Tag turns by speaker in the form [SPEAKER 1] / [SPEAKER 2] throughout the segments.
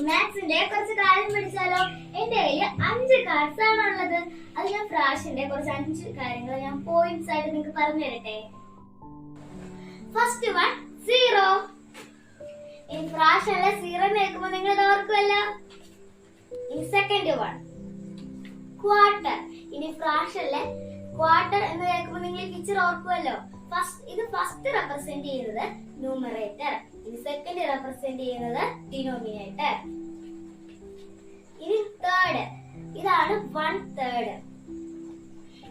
[SPEAKER 1] മാത്സിന്റെ കുറച്ച് കാര്യം പഠിച്ചാലോ? എന്റെ കയ്യിൽ അഞ്ച് കാർഡ്സ് ആണ് ഉള്ളത്. അത് ഞാൻ ഫ്രാഷിന്റെ കുറച്ച് അഞ്ച് കാര്യങ്ങൾ ഞാൻ പോയിന്റ്സ് ആയിട്ട് നിങ്ങൾക്ക് പറഞ്ഞു തരട്ടെ? ഫസ്റ്റ് വൺ സീറോ ഈ ഫ്രാഷ് അല്ല സീറോ കേൾക്കുമ്പോ നിങ്ങൾ ഇത് ഓർക്കുമല്ലോ ഈ സെക്കൻഡ് വൺ ക്വാർട്ടർ ഇനി ഫ്രാഷ് ക്വാർട്ടർ എന്ന് കേൾക്കുമ്പോൾ നിങ്ങൾ ഈ പിക്ചർ ഓർക്കുമല്ലോ ഫസ്റ്റ് ഇത് ഫസ്റ്റ് റെപ്രസെന്റ് ചെയ്യുന്നത് ന്യൂമറേറ്റർ ഇനി സെക്കൻഡ് റെപ്രസെന്റ് ചെയ്യുന്നത് ഡിനോമിനേറ്റർ ഇനി തേർഡ് ഇതാണ് വൺ തേർഡ്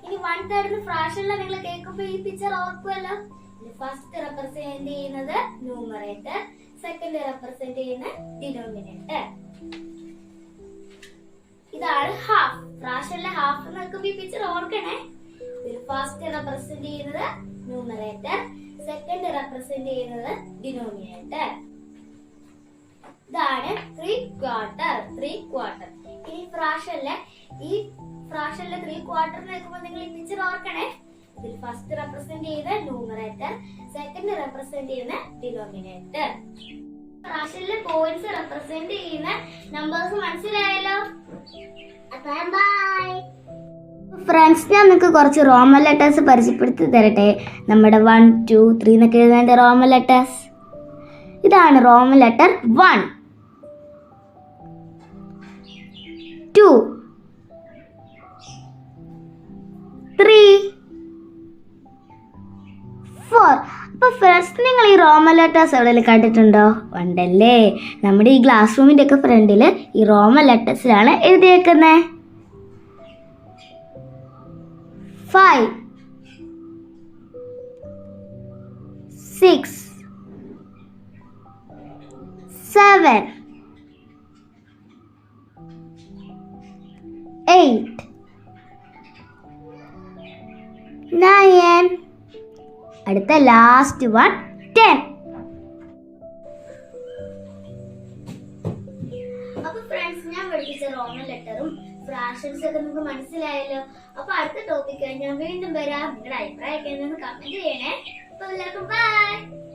[SPEAKER 1] ഇനി വൺ തേർഡ് ഫ്രാഷനിൽ നിങ്ങൾ കേൾക്കുമ്പോൾ ഈ പിക്ചർ ഓർക്കുമല്ലോ ഫസ്റ്റ് റെപ്രസെന്റ് ചെയ്യുന്നത് ന്യൂമറേറ്റർ സെക്കൻഡ് റെപ്രസെന്റ് ചെയ്യുന്ന ഡിനോമിനേറ്റർ ഇതാണ് ഹാഫ് ഫ്രാക്ഷനിലെ ഹാഫ് നോക്കുമ്പോ ഈ പിക്ചർ ഓർക്കണേ. ഫസ്റ്റ് റെപ്രസെന്റ് ചെയ്യുന്നത് ന്യൂമറേറ്റർ റെപ്രസെന്റ് ചെയ്യുന്നത് ഡിനോമിനേറ്റർ ഇതാണ് ത്രീ ക്വാർട്ടർ ത്രീ ക്വാർട്ടർ ഇനി ഫ്രാഷനിലെ ഈ ഫ്രാഷനിലെ ത്രീ ക്വാർട്ടർ നോക്കുമ്പോൾ നിങ്ങൾ ഈ പിക്ചർ ഓർക്കണേ. ഇതിൽ ഫസ്റ്റ് റെപ്രസെന്റ് ചെയ്യുന്ന ന്യൂമറേറ്റർ സെക്കൻഡ് റെപ്രസെന്റ് ചെയ്യുന്ന ഡിനോമിനേറ്റർ ഫ്രാഷനിലെ പോയിന്റ്സ് റെപ്രസെന്റ് ചെയ്യുന്ന നമ്പേഴ്സ് മനസ്സിലായല്ലോ? ബൈ ഫ്രണ്ട്സ് ഞാൻ നിങ്ങൾക്ക് കുറച്ച് റോമൻ ലെറ്റേഴ്സ് പരിചയപ്പെടുത്തി തരട്ടെ. നമ്മുടെ വൺ ടു ത്രീ എന്നൊക്കെ എഴുതേണ്ട റോമൻ ലെറ്റേഴ്സ് ഇതാണ് Roman letter one two three four അപ്പോൾ ഫ്രണ്ട്സ് നിങ്ങൾ ഈ റോമൻ ലെറ്റേഴ്സ് എവിടെയെങ്കിലും കണ്ടിട്ടുണ്ടോ? ഉണ്ടല്ലേ. നമ്മുടെ ഈ ഗ്ലാസ് റൂമിന്റെ ഒക്കെ ഫ്രണ്ടിൽ ഈ റോമൻ ലെറ്റേഴ്സിലാണ് എഴുതിയേക്കുന്നത് five, six, seven, eight, nine. അടുത്ത ലാസ്റ്റ് വൺ ടെൻ അപ്പൊ ഫ്രണ്ട്സ് ഞാൻ പഠിപ്പിച്ച റോമൻ ലെറ്ററും ഫ്രാഷൻസ് ഒക്കെ നിങ്ങൾക്ക് മനസ്സിലായല്ലോ? അപ്പൊ അടുത്ത ടോപ്പിക്കായി ഞാൻ വീണ്ടും വരാം. നിങ്ങളുടെ അഭിപ്രായമൊക്കെ കമന്റ് ചെയ്യണേ. അപ്പൊ എല്ലാവർക്കും ബൈ